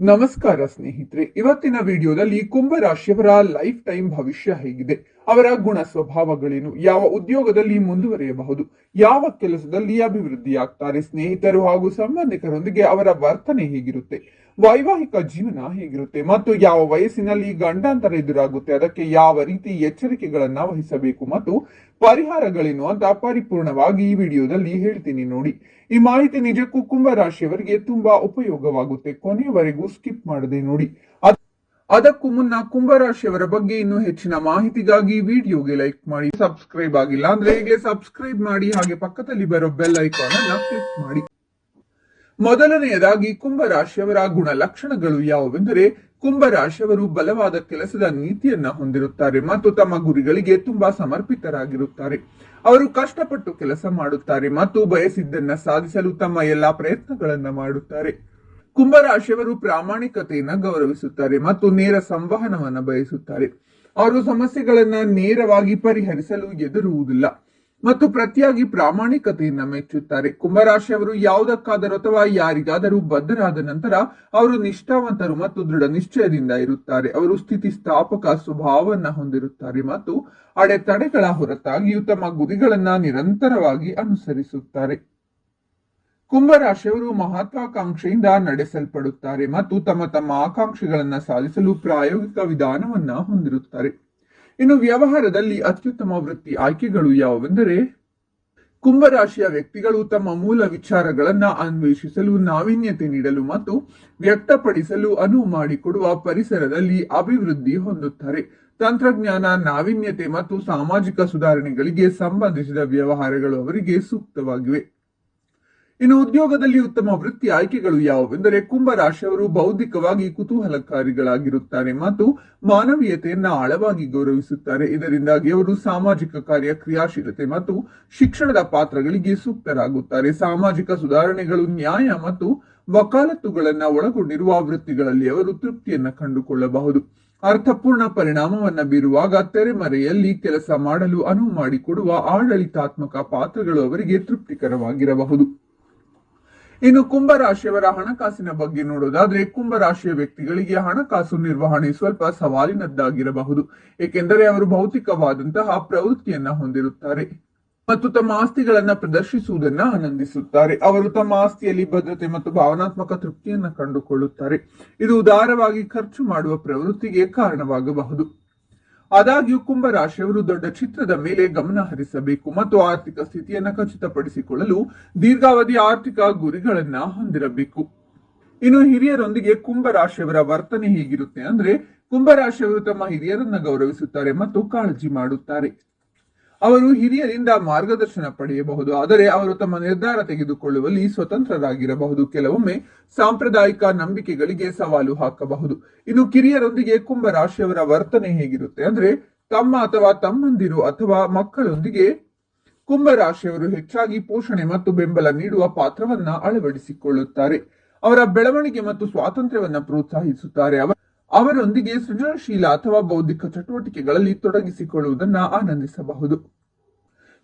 ನಮಸ್ಕಾರ ಸ್ನೇಹಿತರೆ, ಇವತ್ತಿನ ವಿಡಿಯೋದಲ್ಲಿ ಕುಂಭ ರಾಶಿಯವರ ಲೈಫ್ ಟೈಮ್ ಭವಿಷ್ಯ ಹೇಗಿದೆ, ಅವರ ಗುಣ ಸ್ವಭಾವಗಳೇನು, ಯಾವ ಉದ್ಯೋಗದಲ್ಲಿ ಮುಂದುವರಿಯಬಹುದು, ಯಾವ ಕೆಲಸದಲ್ಲಿ ಅಭಿವೃದ್ಧಿಯಾಗ್ತಾರೆ ಸ್ನೇಹಿತರು ಹಾಗೂ ಸಂಬಂಧಿಕರೊಂದಿಗೆ ಅವರ ವರ್ತನೆ ಹೇಗಿರುತ್ತೆ, ವೈವಾಹಿಕ ಜೀವನ ಹೇಗಿರುತ್ತೆ ಮತ್ತು ಯಾವ ವಯಸ್ಸಿನಲ್ಲಿ ಗಂಡಾಂತರ ಎದುರಾಗುತ್ತೆ, ಅದಕ್ಕೆ ಯಾವ ರೀತಿ ಎಚ್ಚರಿಕೆಗಳನ್ನ ವಹಿಸಬೇಕು ಮತ್ತು ಪರಿಹಾರಗಳೇನು ಅಂತ ಪರಿಪೂರ್ಣವಾಗಿ ಈ ವಿಡಿಯೋದಲ್ಲಿ ಹೇಳ್ತೀನಿ ನೋಡಿ. ಈ ಮಾಹಿತಿ ನಿಜಕ್ಕೂ ಕುಂಭ ರಾಶಿಯವರಿಗೆ ತುಂಬಾ ಉಪಯೋಗವಾಗುತ್ತೆ. ಕೊನೆಯವರೆಗೂ ಸ್ಕಿಪ್ ಮಾಡದೆ ನೋಡಿ. ಅದಕ್ಕೂ ಮುನ್ನ ಕುಂಭ ರಾಶಿಯವರ ಬಗ್ಗೆ ಇನ್ನೂ ಹೆಚ್ಚಿನ ಮಾಹಿತಿಗಾಗಿ ವಿಡಿಯೋಗೆ ಲೈಕ್ ಮಾಡಿ, ಸಬ್ಸ್ಕ್ರೈಬ್ ಆಗಿಲ್ಲ ಅಂದ್ರೆ ಹೇಗೆ ಸಬ್ಸ್ಕ್ರೈಬ್ ಮಾಡಿ, ಹಾಗೆ ಪಕ್ಕದಲ್ಲಿ ಬರೋ ಬೆಲ್ ಐಕಾನ್ ಅನ್ನ ಕ್ಲಿಕ್ ಮಾಡಿ. ಮೊದಲನೆಯದಾಗಿ ಕುಂಭ ರಾಶಿಯವರ ಗುಣಲಕ್ಷಣಗಳು ಯಾವುವೆಂದರೆ ಕುಂಭರಾಶಿಯವರು ಬಲವಾದ ಕೆಲಸದ ನೀತಿಯನ್ನ ಹೊಂದಿರುತ್ತಾರೆ ಮತ್ತು ತಮ್ಮ ಗುರಿಗಳಿಗೆ ತುಂಬಾ ಸಮರ್ಪಿತರಾಗಿರುತ್ತಾರೆ. ಅವರು ಕಷ್ಟಪಟ್ಟು ಕೆಲಸ ಮಾಡುತ್ತಾರೆ ಮತ್ತು ಬಯಸಿದ್ದನ್ನ ಸಾಧಿಸಲು ತಮ್ಮ ಎಲ್ಲಾ ಪ್ರಯತ್ನಗಳನ್ನ ಮಾಡುತ್ತಾರೆ. ಕುಂಭರಾಶಿಯವರು ಪ್ರಾಮಾಣಿಕತೆಯನ್ನ ಗೌರವಿಸುತ್ತಾರೆ ಮತ್ತು ನೇರ ಸಂವಹನವನ್ನ ಬಯಸುತ್ತಾರೆ. ಅವರು ಸಮಸ್ಯೆಗಳನ್ನ ನೇರವಾಗಿ ಪರಿಹರಿಸಲು ಎದುರುವುದಿಲ್ಲ. ಮತ್ತು ಪ್ರತಿಯಾಗಿ ಪ್ರಾಮಾಣಿಕತೆಯನ್ನ ಮೆಚ್ಚುತ್ತಾರೆ ಕುಂಭರಾಶಿಯವರು ಯಾವುದಕ್ಕಾದರೂ ಅಥವಾ ಯಾರಿಗಾದರೂ ಬದ್ಧರಾದ ನಂತರ ಅವರು ನಿಷ್ಠಾವಂತರು ಮತ್ತು ದೃಢ ನಿಶ್ಚಯದಿಂದ ಇರುತ್ತಾರೆ. ಅವರು ಸ್ಥಿತಿ ಸ್ಥಾಪಕ ಸ್ವಭಾವವನ್ನ ಹೊಂದಿರುತ್ತಾರೆ ಮತ್ತು ಅಡೆತಡೆಗಳ ಹೊರತಾಗಿಯೂ ತಮ್ಮ ಗುರಿಗಳನ್ನ ನಿರಂತರವಾಗಿ ಅನುಸರಿಸುತ್ತಾರೆ. ಕುಂಭರಾಶಿಯವರು ಮಹತ್ವಾಕಾಂಕ್ಷೆಯಿಂದ ನಡೆಸಲ್ಪಡುತ್ತಾರೆ ಮತ್ತು ತಮ್ಮ ತಮ್ಮ ಆಕಾಂಕ್ಷೆಗಳನ್ನ ಸಾಧಿಸಲು ಪ್ರಾಯೋಗಿಕ ವಿಧಾನವನ್ನ ಹೊಂದಿರುತ್ತಾರೆ. ಇನ್ನು ವ್ಯವಹಾರದಲ್ಲಿ ಅತ್ಯುತ್ತಮ ವೃತ್ತಿ ಆಯ್ಕೆಗಳು ಯಾವುವೆಂದರೆ, ಕುಂಭರಾಶಿಯ ವ್ಯಕ್ತಿಗಳು ತಮ್ಮ ಮೂಲ ವಿಚಾರಗಳನ್ನ ಅನ್ವೇಷಿಸಲು ನಾವೀನ್ಯತೆ ನೀಡಲು ಮತ್ತು ವ್ಯಕ್ತಪಡಿಸಲು ಅನುವು ಮಾಡಿಕೊಡುವ ಪರಿಸರದಲ್ಲಿ ಅಭಿವೃದ್ಧಿ ಹೊಂದುತ್ತಾರೆ. ತಂತ್ರಜ್ಞಾನ, ನಾವೀನ್ಯತೆ ಮತ್ತು ಸಾಮಾಜಿಕ ಸುಧಾರಣೆಗಳಿಗೆ ಸಂಬಂಧಿಸಿದ ವ್ಯವಹಾರಗಳು ಅವರಿಗೆ ಸೂಕ್ತವಾಗಿವೆ. ಇನ್ನು ಉದ್ಯೋಗದಲ್ಲಿ ಉತ್ತಮ ವೃತ್ತಿ ಆಯ್ಕೆಗಳು ಯಾವುವೆಂದರೆ ಕುಂಭರಾಶಿಯವರು ಬೌದ್ಧಿಕವಾಗಿ ಕುತೂಹಲಕಾರಿಗಳಾಗಿರುತ್ತಾರೆ. ಮತ್ತು ಮಾನವೀಯತೆಯನ್ನ ಆಳವಾಗಿ ಗೌರವಿಸುತ್ತಾರೆ. ಇದರಿಂದಾಗಿ ಅವರು ಸಾಮಾಜಿಕ ಕಾರ್ಯ, ಕ್ರಿಯಾಶೀಲತೆ ಮತ್ತು ಶಿಕ್ಷಣದ ಪಾತ್ರಗಳಿಗೆ ಸೂಕ್ತರಾಗುತ್ತಾರೆ. ಸಾಮಾಜಿಕ ಸುಧಾರಣೆಗಳು, ನ್ಯಾಯ ಮತ್ತು ವಕಾಲತ್ತುಗಳನ್ನ ಒಳಗೊಂಡಿರುವ ವೃತ್ತಿಗಳಲ್ಲಿ ಅವರು ತೃಪ್ತಿಯನ್ನ ಕಂಡುಕೊಳ್ಳಬಹುದು. ಅರ್ಥಪೂರ್ಣ ಪರಿಣಾಮವನ್ನ ಬೀರುವಾಗ ತೆರೆಮರೆಯಲ್ಲಿ ಕೆಲಸ ಮಾಡಲು ಅನುವು ಮಾಡಿಕೊಡುವ ಆಡಳಿತಾತ್ಮಕ ಪಾತ್ರಗಳು ಅವರಿಗೆ ತೃಪ್ತಿಕರವಾಗಿರಬಹುದು. ಇನ್ನು ಕುಂಭರಾಶಿಯವರ ಹಣಕಾಸಿನ ಬಗ್ಗೆ ನೋಡೋದಾದ್ರೆ ಕುಂಭರಾಶಿಯ ವ್ಯಕ್ತಿಗಳಿಗೆ ಹಣಕಾಸು ನಿರ್ವಹಣೆ ಸ್ವಲ್ಪ ಸವಾಲಿನದ್ದಾಗಿರಬಹುದು. ಏಕೆಂದರೆ ಅವರು ಭೌತಿಕವಾದಂತಹ ಪ್ರವೃತ್ತಿಯನ್ನ ಹೊಂದಿರುತ್ತಾರೆ. ಮತ್ತು ತಮ್ಮ ಆಸ್ತಿಗಳನ್ನ ಪ್ರದರ್ಶಿಸುವುದನ್ನ ಆನಂದಿಸುತ್ತಾರೆ. ಅವರು ತಮ್ಮ ಆಸ್ತಿಯಲ್ಲಿ ಭದ್ರತೆ ಮತ್ತು ಭಾವನಾತ್ಮಕ ತೃಪ್ತಿಯನ್ನ ಕಂಡುಕೊಳ್ಳುತ್ತಾರೆ. ಇದು ಉದಾರವಾಗಿ ಖರ್ಚು ಮಾಡುವ ಪ್ರವೃತ್ತಿಗೆ ಕಾರಣವಾಗಬಹುದು. ಆದಾಗ್ಯೂ ಕುಂಭರಾಶಿಯವರು ದೊಡ್ಡ ಚಿತ್ರದ ಮೇಲೆ ಗಮನ ಹರಿಸಬೇಕು ಮತ್ತು ಆರ್ಥಿಕ ಸ್ಥಿತಿಯನ್ನು ಖಚಿತಪಡಿಸಿಕೊಳ್ಳಲು ದೀರ್ಘಾವಧಿ ಆರ್ಥಿಕ ಗುರಿಗಳನ್ನ ಹೊಂದಿರಬೇಕು. ಇನ್ನು ಹಿರಿಯರೊಂದಿಗೆ ಕುಂಭರಾಶಿಯವರ ವರ್ತನೆ ಹೇಗಿರುತ್ತೆ ಅಂದ್ರೆ ಕುಂಭರಾಶಿಯವರು ತಮ್ಮ ಹಿರಿಯರನ್ನ ಗೌರವಿಸುತ್ತಾರೆ ಮತ್ತು ಕಾಳಜಿ ಮಾಡುತ್ತಾರೆ. ಅವರು ಹಿರಿಯರಿಂದ ಮಾರ್ಗದರ್ಶನ ಪಡೆಯಬಹುದು, ಆದರೆ ಅವರು ತಮ್ಮ ನಿರ್ಧಾರ ತೆಗೆದುಕೊಳ್ಳುವಲ್ಲಿ ಸ್ವತಂತ್ರರಾಗಿರಬಹುದು. ಕೆಲವೊಮ್ಮೆ ಸಾಂಪ್ರದಾಯಿಕ ನಂಬಿಕೆಗಳಿಗೆ ಸವಾಲು ಹಾಕಬಹುದು. ಇನ್ನು ಕಿರಿಯರೊಂದಿಗೆ ಕುಂಭ ರಾಶಿಯವರ ವರ್ತನೆ ಹೇಗಿರುತ್ತೆ ಅಂದ್ರೆ, ತಮ್ಮ ಅಥವಾ ತಮ್ಮಂದಿರು ಅಥವಾ ಮಕ್ಕಳೊಂದಿಗೆ ಕುಂಭ ರಾಶಿಯವರು ಹೆಚ್ಚಾಗಿ ಪೋಷಣೆ ಮತ್ತು ಬೆಂಬಲ ನೀಡುವ ಪಾತ್ರವನ್ನ ಅಳವಡಿಸಿಕೊಳ್ಳುತ್ತಾರೆ. ಅವರ ಬೆಳವಣಿಗೆ ಮತ್ತು ಸ್ವಾತಂತ್ರ್ಯವನ್ನ ಪ್ರೋತ್ಸಾಹಿಸುತ್ತಾರೆ. ಅವರ ಅವರೊಂದಿಗೆ ಸೃಜನಶೀಲ ಅಥವಾ ಬೌದ್ಧಿಕ ಚಟುವಟಿಕೆಗಳಲ್ಲಿ ತೊಡಗಿಸಿಕೊಳ್ಳುವುದನ್ನ ಆನಂದಿಸಬಹುದು.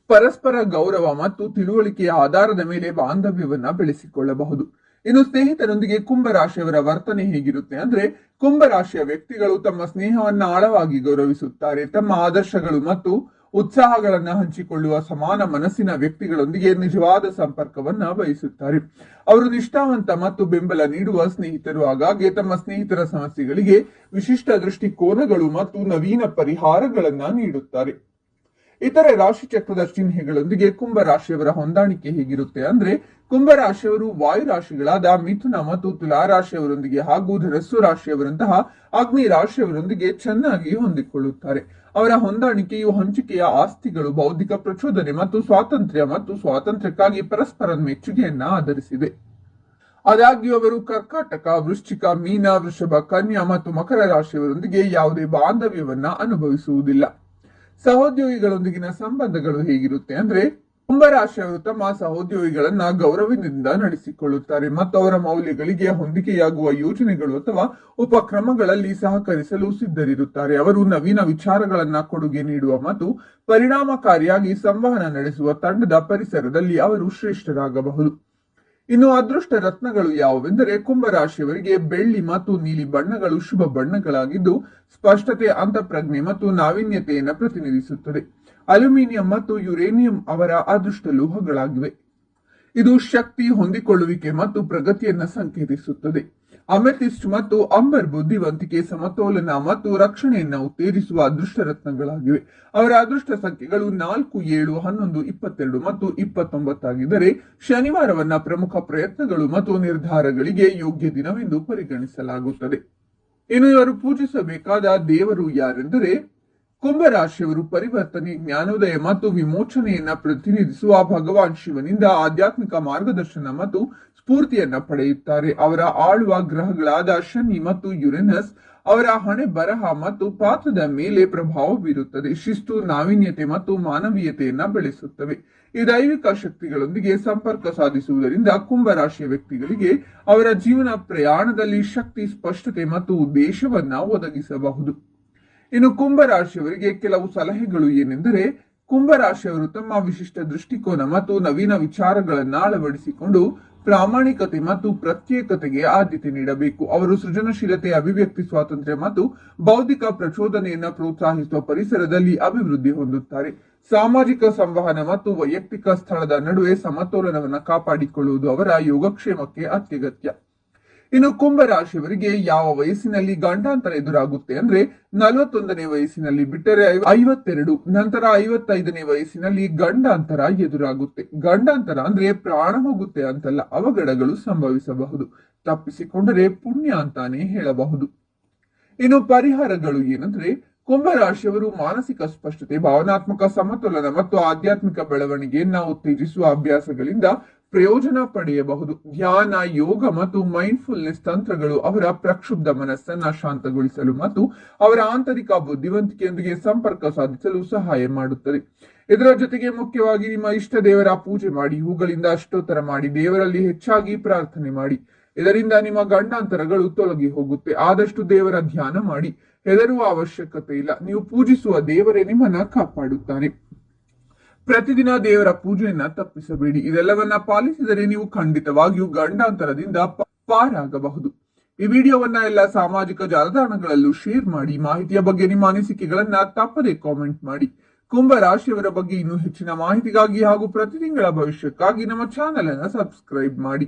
ಪರಸ್ಪರ ಗೌರವ ಮತ್ತು ತಿಳುವಳಿಕೆಯ ಆಧಾರದ ಮೇಲೆ ಬಾಂಧವ್ಯವನ್ನ ಬೆಳೆಸಿಕೊಳ್ಳಬಹುದು. ಇನ್ನು ಸ್ನೇಹಿತರೊಂದಿಗೆ ಕುಂಭರಾಶಿಯವರ ವರ್ತನೆ ಹೇಗಿರುತ್ತೆ ಅಂದ್ರೆ, ಕುಂಭರಾಶಿಯ ವ್ಯಕ್ತಿಗಳು ತಮ್ಮ ಸ್ನೇಹವನ್ನ ಆಳವಾಗಿ ಗೌರವಿಸುತ್ತಾರೆ. ತಮ್ಮ ಆದರ್ಶಗಳು ಮತ್ತು ಉತ್ಸಾಹಗಳನ್ನ ಹಂಚಿಕೊಳ್ಳುವ ಸಮಾನ ಮನಸ್ಸಿನ ವ್ಯಕ್ತಿಗಳೊಂದಿಗೆ ನಿಜವಾದ ಸಂಪರ್ಕವನ್ನ ಬಯಸುತ್ತಾರೆ ಅವರು ನಿಷ್ಠಾವಂತ ಮತ್ತು ಬೆಂಬಲ ನೀಡುವ ಸ್ನೇಹಿತರು ಆಗಾಗ್ಗೆ ತಮ್ಮ ಸ್ನೇಹಿತರ ಸಮಸ್ಯೆಗಳಿಗೆ ವಿಶಿಷ್ಟ ದೃಷ್ಟಿಕೋನಗಳು ಮತ್ತು ನವೀನ ಪರಿಹಾರಗಳನ್ನ ನೀಡುತ್ತಾರೆ. ಇತರೆ ರಾಶಿ ಚಕ್ರದ ಚಿಹ್ನೆಗಳೊಂದಿಗೆ ಕುಂಭ ರಾಶಿಯವರ ಹೊಂದಾಣಿಕೆ ಹೇಗಿರುತ್ತೆ ಅಂದ್ರೆ ಕುಂಭ ರಾಶಿಯವರು ವಾಯು ರಾಶಿಗಳಾದ ಮಿಥುನ ಮತ್ತು ತುಲಾ ರಾಶಿಯವರೊಂದಿಗೆ ಹಾಗೂ ಧನಸ್ಸು ರಾಶಿಯವರಂತಹ ಅಗ್ನಿ ರಾಶಿಯವರೊಂದಿಗೆ ಚೆನ್ನಾಗಿ ಹೊಂದಿಕೊಳ್ಳುತ್ತಾರೆ. ಅವರ ಹೊಂದಾಣಿಕೆಯು ಹಂಚಿಕೆಯ ಆಸ್ತಿಗಳು, ಬೌದ್ಧಿಕ ಪ್ರಚೋದನೆ ಮತ್ತು ಸ್ವಾತಂತ್ರ್ಯ ಮತ್ತು ಸ್ವಾತಂತ್ರ್ಯಕ್ಕಾಗಿ ಪರಸ್ಪರ ಮೆಚ್ಚುಗೆಯನ್ನ ಆಧರಿಸಿದೆ ಆದಾಗ್ಯೂ ಅವರು ಕರ್ಕಾಟಕ, ವೃಶ್ಚಿಕ, ಮೀನ, ವೃಷಭ, ಕನ್ಯಾ ಮತ್ತು ಮಕರ ರಾಶಿಯವರೊಂದಿಗೆ ಯಾವುದೇ ಬಾಂಧವ್ಯವನ್ನ ಅನುಭವಿಸುವುದಿಲ್ಲ. ಸಹೋದ್ಯೋಗಿಗಳೊಂದಿಗಿನ ಸಂಬಂಧಗಳು ಹೇಗಿರುತ್ತೆ ಅಂದ್ರೆ ಕುಂಭರಾಶಿಯವರು ತಮ್ಮ ಸಹೋದ್ಯೋಗಿಗಳನ್ನ ಗೌರವದಿಂದ ನಡೆಸಿಕೊಳ್ಳುತ್ತಾರೆ. ಮತ್ತು ಅವರ ಮೌಲ್ಯಗಳಿಗೆ ಹೊಂದಿಕೆಯಾಗುವ ಯೋಜನೆಗಳು ಅಥವಾ ಉಪಕ್ರಮಗಳಲ್ಲಿ ಸಹಕರಿಸಲು ಸಿದ್ಧರಿರುತ್ತಾರೆ. ಅವರು ನವೀನ ವಿಚಾರಗಳನ್ನ ಕೊಡುಗೆ ನೀಡುವ ಮತ್ತು ಪರಿಣಾಮಕಾರಿಯಾಗಿ ಸಂವಹನ ನಡೆಸುವ ತಂಡದ ಪರಿಸರದಲ್ಲಿ ಅವರು ಶ್ರೇಷ್ಠರಾಗಬಹುದು. ಇನ್ನು ಅದೃಷ್ಟ ರತ್ನಗಳು ಯಾವುವೆಂದರೆ ಕುಂಭರಾಶಿಯವರಿಗೆ ಬೆಳ್ಳಿ ಮತ್ತು ನೀಲಿ ಬಣ್ಣಗಳು ಶುಭ ಬಣ್ಣಗಳಾಗಿದ್ದು ಸ್ಪಷ್ಟತೆ, ಅಂತಃಪ್ರಜ್ಞೆ ಮತ್ತು ನಾವೀನ್ಯತೆಯನ್ನು ಪ್ರತಿನಿಧಿಸುತ್ತದೆ. ಅಲ್ಯೂಮಿನಿಯಂ ಮತ್ತು ಯುರೇನಿಯಂ ಅವರ ಅದೃಷ್ಟ ಲೋಹಗಳಾಗಿವೆ. ಇದು ಶಕ್ತಿ ಹೊಂದಿಕೊಳ್ಳುವಿಕೆ ಮತ್ತು ಪ್ರಗತಿಯನ್ನು ಸಂಕೇತಿಸುತ್ತದೆ. ಅಮೆಥಿಸ್ಟ್ ಮತ್ತು ಅಂಬರ್ ಬುದ್ಧಿವಂತಿಕೆ, ಸಮತೋಲನ ಮತ್ತು ರಕ್ಷಣೆಯನ್ನು ಉತ್ತೇಜಿಸುವ ಅದೃಷ್ಟ ರತ್ನಗಳಾಗಿವೆ ಅವರ ಅದೃಷ್ಟ ಸಂಖ್ಯೆಗಳು ನಾಲ್ಕು, ಏಳು, ಹನ್ನೊಂದು, ಇಪ್ಪತ್ತೆರಡು ಮತ್ತು ಇಪ್ಪತ್ತೊಂಬತ್ತಾಗಿದ್ದರೆ ಶನಿವಾರವನ್ನ ಪ್ರಮುಖ ಪ್ರಯತ್ನಗಳು ಮತ್ತು ನಿರ್ಧಾರಗಳಿಗೆ ಯೋಗ್ಯ ದಿನವೆಂದು ಪರಿಗಣಿಸಲಾಗುತ್ತದೆ. ಇನ್ನು ಇವರು ಪೂಜಿಸಬೇಕಾದ ದೇವರು ಯಾರೆಂದರೆ ಕುಂಭರಾಶಿಯವರು ಪರಿವರ್ತನೆ, ಜ್ಞಾನೋದಯ ಮತ್ತು ವಿಮೋಚನೆಯನ್ನ ಪ್ರತಿನಿಧಿಸುವ ಭಗವಾನ್ ಶಿವನಿಂದ ಆಧ್ಯಾತ್ಮಿಕ ಮಾರ್ಗದರ್ಶನ ಮತ್ತು ಸ್ಫೂರ್ತಿಯನ್ನ ಪಡೆಯುತ್ತಾರೆ. ಅವರ ಆಳುವ ಗ್ರಹಗಳಾದ ಶನಿ ಮತ್ತು ಯುರೆನಸ್ ಅವರ ಹಣೆ ಬರಹ ಮತ್ತು ಪಾತ್ರದ ಮೇಲೆ ಪ್ರಭಾವ ಬೀರುತ್ತದೆ. ಶಿಸ್ತು, ನಾವೀನ್ಯತೆ ಮತ್ತು ಮಾನವೀಯತೆಯನ್ನ ಬೆಳೆಸುತ್ತವೆ. ಈ ದೈವಿಕ ಶಕ್ತಿಗಳೊಂದಿಗೆ ಸಂಪರ್ಕ ಸಾಧಿಸುವುದರಿಂದ ಕುಂಭರಾಶಿಯ ವ್ಯಕ್ತಿಗಳಿಗೆ ಅವರ ಜೀವನ ಪ್ರಯಾಣದಲ್ಲಿ ಶಕ್ತಿ, ಸ್ಪಷ್ಟತೆ ಮತ್ತು ಉದ್ದೇಶವನ್ನ ಒದಗಿಸಬಹುದು. ಇನ್ನು ಕುಂಭರಾಶಿಯವರಿಗೆ ಕೆಲವು ಸಲಹೆಗಳು ಏನೆಂದರೆ ಕುಂಭರಾಶಿಯವರು ತಮ್ಮ ವಿಶಿಷ್ಟ ದೃಷ್ಟಿಕೋನ ಮತ್ತು ನವೀನ ವಿಚಾರಗಳನ್ನ ಅಳವಡಿಸಿಕೊಂಡು ಪ್ರಾಮಾಣಿಕತೆ ಮತ್ತು ಪ್ರತ್ಯೇಕತೆಗೆ ಆದ್ಯತೆ ನೀಡಬೇಕು. ಅವರು ಸೃಜನಶೀಲತೆ, ಅಭಿವ್ಯಕ್ತಿ, ಸ್ವಾತಂತ್ರ್ಯ ಮತ್ತು ಬೌದ್ಧಿಕ ಪ್ರಚೋದನೆಯನ್ನು ಪ್ರೋತ್ಸಾಹಿಸುವ ಪರಿಸರದಲ್ಲಿ ಅಭಿವೃದ್ಧಿ ಹೊಂದುತ್ತಾರೆ. ಸಾಮಾಜಿಕ ಸಂವಹನ ಮತ್ತು ವೈಯಕ್ತಿಕ ಸ್ಥಳದ ನಡುವೆ ಸಮತೋಲನವನ್ನು ಕಾಪಾಡಿಕೊಳ್ಳುವುದು ಅವರ ಯೋಗಕ್ಷೇಮಕ್ಕೆ ಅತ್ಯಗತ್ಯ. ಇನ್ನು ಕುಂಭರಾಶಿಯವರಿಗೆ ಯಾವ ವಯಸ್ಸಿನಲ್ಲಿ ಗಂಡಾಂತರ ಎದುರಾಗುತ್ತೆ ಅಂದ್ರೆ ನಲವತ್ತೊಂದನೇ ವಯಸ್ಸಿನಲ್ಲಿ ಬಿಟ್ಟರೆ ಐವ- ಐವತ್ತೆರಡು, ನಂತರ ಐವತ್ತೈದನೇ ವಯಸ್ಸಿನಲ್ಲಿ ಗಂಡಾಂತರ ಎದುರಾಗುತ್ತೆ. ಗಂಡಾಂತರ ಅಂದ್ರೆ ಪ್ರಾಣ ಹೋಗುತ್ತೆ ಅಂತಲ್ಲ, ಅವಘಡಗಳು ಸಂಭವಿಸಬಹುದು. ತಪ್ಪಿಸಿಕೊಂಡರೆ ಪುಣ್ಯ ಅಂತಾನೆ ಹೇಳಬಹುದು. ಇನ್ನು ಪರಿಹಾರಗಳು ಏನಂದ್ರೆ ಕುಂಭರಾಶಿಯವರು ಮಾನಸಿಕ ಸ್ಪಷ್ಟತೆ, ಭಾವನಾತ್ಮಕ ಸಮತೋಲನ ಮತ್ತು ಆಧ್ಯಾತ್ಮಿಕ ಬೆಳವಣಿಗೆಯನ್ನ ಉತ್ತೇಜಿಸುವ ಅಭ್ಯಾಸಗಳಿಂದ ಪ್ರಯೋಜನ ಪಡೆಯಬಹುದು. ಧ್ಯಾನ, ಯೋಗ ಮತ್ತು ಮೈಂಡ್ಫುಲ್ನೆಸ್ ತಂತ್ರಗಳು ಅವರ ಪ್ರಕ್ಷುಬ್ಧ ಮನಸ್ಸನ್ನ ಶಾಂತಗೊಳಿಸಲು ಮತ್ತು ಅವರ ಆಂತರಿಕ ಬುದ್ಧಿವಂತಿಕೆಯೊಂದಿಗೆ ಸಂಪರ್ಕ ಸಾಧಿಸಲು ಸಹಾಯ ಮಾಡುತ್ತದೆ. ಇದರ ಜೊತೆಗೆ ಮುಖ್ಯವಾಗಿ ನಿಮ್ಮ ಇಷ್ಟ ದೇವರ ಪೂಜೆ ಮಾಡಿ, ಹೂಗಳಿಂದ ಅಷ್ಟೋತ್ತರ ಮಾಡಿ, ದೇವರಲ್ಲಿ ಹೆಚ್ಚಾಗಿ ಪ್ರಾರ್ಥನೆ ಮಾಡಿ. ಇದರಿಂದ ನಿಮ್ಮ ಗಂಡಾಂತರಗಳು ತೊಲಗಿ ಹೋಗುತ್ತೆ. ಆದಷ್ಟು ದೇವರ ಧ್ಯಾನ ಮಾಡಿ. ಹೆದರುವ ಅವಶ್ಯಕತೆ ಇಲ್ಲ. ನೀವು ಪೂಜಿಸುವ ದೇವರೇ ನಿಮ್ಮನ್ನ ಕಾಪಾಡುತ್ತಾನೆ. ಪ್ರತಿದಿನ ದೇವರ ಪೂಜೆಯನ್ನ ತಪ್ಪಿಸಬೇಡಿ. ಇದೆಲ್ಲವನ್ನ ಪಾಲಿಸಿದರೆ ನೀವು ಖಂಡಿತವಾಗಿಯೂ ಗಂಡಾಂತರದಿಂದ ಪಾರಾಗಬಹುದು. ಈ ವಿಡಿಯೋವನ್ನ ಎಲ್ಲ ಸಾಮಾಜಿಕ ಜಾಲತಾಣಗಳಲ್ಲೂ ಶೇರ್ ಮಾಡಿ. ಮಾಹಿತಿಯ ಬಗ್ಗೆ ನಿಮ್ಮ ಅನಿಸಿಕೆಗಳನ್ನ ತಪ್ಪದೆ ಕಾಮೆಂಟ್ ಮಾಡಿ. ಕುಂಭ ರಾಶಿಯವರ ಬಗ್ಗೆ ಇನ್ನೂ ಹೆಚ್ಚಿನ ಮಾಹಿತಿಗಾಗಿ ಹಾಗೂ ಪ್ರತಿ ತಿಂಗಳ ಭವಿಷ್ಯಕ್ಕಾಗಿ ನಮ್ಮ ಚಾನೆಲ್ ಅನ್ನ ಸಬ್ಸ್ಕ್ರೈಬ್ ಮಾಡಿ.